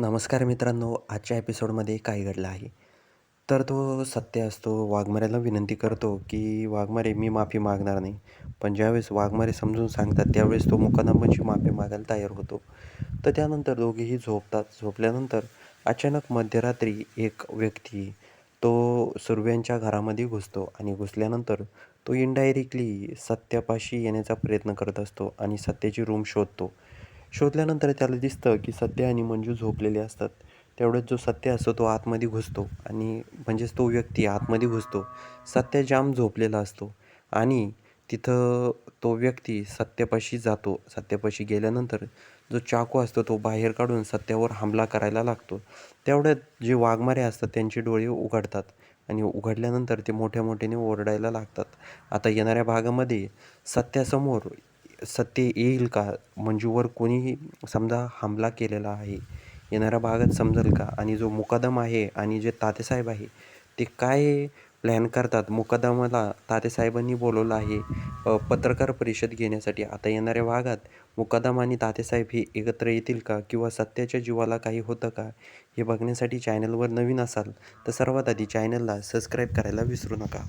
नमस्कार मित्रांनो आजच्या एपिसोडमध्ये काय घडलं आहे? तर तो सत्य असतो. वाघमऱ्याला विनंती करतो की वाघमारे मी माफी मागणार नाही. पण ज्यावेळेस वाघमारे समजून सांगतात त्यावेळेस तो मुकादमाची माफी मागायला तयार होतो. तर त्यानंतर दोघेही झोपतात. झोपल्यानंतर अचानक मध्यरात्री एक व्यक्ती तो सुर्व्यांच्या घरामध्ये घुसतो आणि घुसल्यानंतर तो इनडायरेक्टली सत्यापाशी येण्याचा प्रयत्न करत असतो आणि सत्याची रूम शोधतो. शोधल्यानंतर त्याला दिसतं की सत्य आणि मंजू झोपलेले असतात. तेवढ्यात जो सत्य असतो तो आतमध्ये घुसतो आणि म्हणजेच तो व्यक्ती आतमध्ये घुसतो. सत्य जाम झोपलेला असतो आणि तिथं तो व्यक्ती सत्यापाशी जातो. सत्यापाशी गेल्यानंतर जो चाकू असतो तो बाहेर काढून सत्यावर हमला करायला लागतो. तेवढ्यात जे वाघमारे असतात त्यांचे डोळे उघडतात आणि उघडल्यानंतर ते मोठ्या मोठ्याने ओरडायला लागतात. आता येणाऱ्या भागामध्ये सत्यासमोर सत्य येईल का? मंजूवर कोणीही समजा हमला केलेला आहे येणाऱ्या भागात समजेल का? आणि जो मुकादम आहे आणि जे तातेसाहेब आहे ते काय प्लॅन करतात? मुकादमाला तातेसाहेबांनी बोलवलं आहे पत्रकार परिषद घेण्यासाठी. आता येणाऱ्या भागात मुकादम आणि तातेसाहेब हे एकत्र येतील का? किंवा सत्याच्या जीवाला काही होतं का? हे बघण्यासाठी चॅनलवर नवीन असाल तर सर्वात आधी चॅनलला सबस्क्राईब करायला विसरू नका.